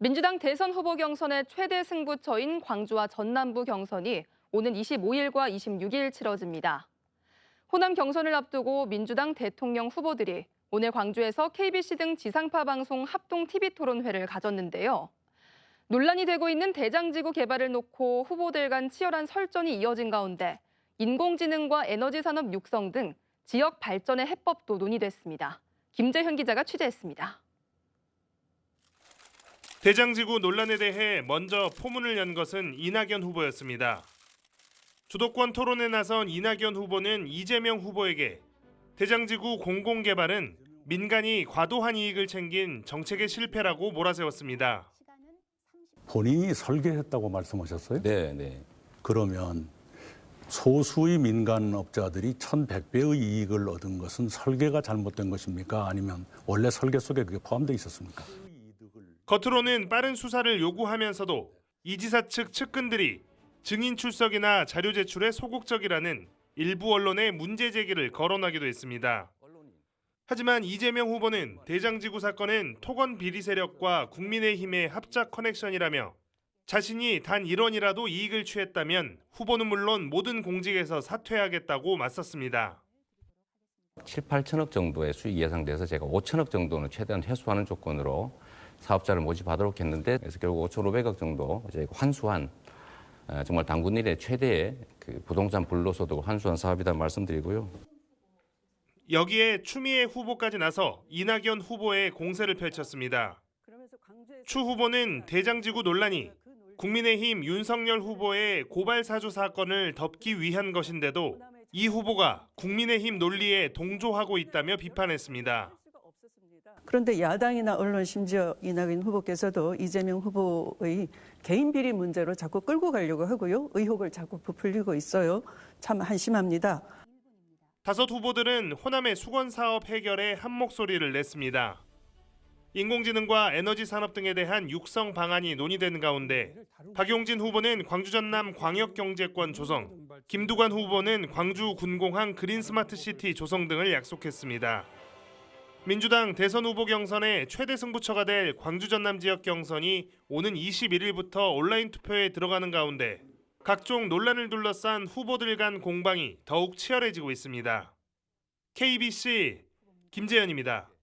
민주당 대선 후보 경선의 최대 승부처인 광주와 전남부 경선이 오는 25일과 26일 치러집니다. 호남 경선을 앞두고 민주당 대통령 후보들이 오늘 광주에서 KBC 등 지상파 방송 합동 TV 토론회를 가졌는데요. 논란이 되고 있는 대장지구 개발을 놓고 후보들 간 치열한 설전이 이어진 가운데 인공지능과 에너지 산업 육성 등 지역 발전의 해법도 논의됐습니다. 김재현 기자가 취재했습니다. 대장지구 논란에 대해 먼저 포문을 연 것은 이낙연 후보였습니다. 주도권 토론에 나선 이낙연 후보는 이재명 후보에게 대장지구 공공개발은 민간이 과도한 이익을 챙긴 정책의 실패라고 몰아세웠습니다. 본인이 설계했다고 말씀하셨어요? 네, 네. 그러면 소수의 민간 업자들이 1,100배의 이익을 얻은 것은 설계가 잘못된 것입니까? 아니면 원래 설계 속에 그게 포함되어 있었습니까? 겉으로는 빠른 수사를 요구하면서도 이 지사 측 측근들이 증인 출석이나 자료 제출에 소극적이라는 일부 언론의 문제 제기를 거론하기도 했습니다. 하지만 이재명 후보는 대장지구 사건은 토건 비리 세력과 국민의힘의 합작 커넥션이라며 자신이 단 1원이라도 이익을 취했다면 후보는 물론 모든 공직에서 사퇴하겠다고 맞섰습니다. 7, 8천억 정도의 수익이 예상돼서 제가 5천억 정도는 최대한 회수하는 조건으로 사업자를 모집하도록 했는데 그래서 결국 5,500억 정도 저희가 환수한 어, 정말 당군 일의 최대의 그 부동산 불로소득을 환수한 사업이다 말씀드리고요. 여기에 추미애 후보까지 나서 이낙연 후보의 공세를 펼쳤습니다. 추 후보는 대장지구 논란이 국민의힘 윤석열 후보의 고발 사주 사건을 덮기 위한 것인데도 이 후보가 국민의힘 논리에 동조하고 있다며 비판했습니다. 그런데 야당이나 언론 심지어 이낙연 후보께서도 이재명 후보의 개인 비리 문제로 자꾸 끌고 가려고 하고요. 의혹을 자꾸 부풀리고 있어요. 참 한심합니다. 다섯 후보들은 호남의 수건 사업 해결에 한 목소리를 냈습니다. 인공지능과 에너지 산업 등에 대한 육성 방안이 논의되는 가운데 박용진 후보는 광주 전남 광역 경제권 조성, 김두관 후보는 광주 군공항 그린 스마트 시티 조성 등을 약속했습니다. 민주당 대선 후보 경선의 최대 승부처가 될 광주 전남 지역 경선이 오는 21일부터 온라인 투표에 들어가는 가운데 각종 논란을 둘러싼 후보들 간 공방이 더욱 치열해지고 있습니다. KBC 김재현입니다.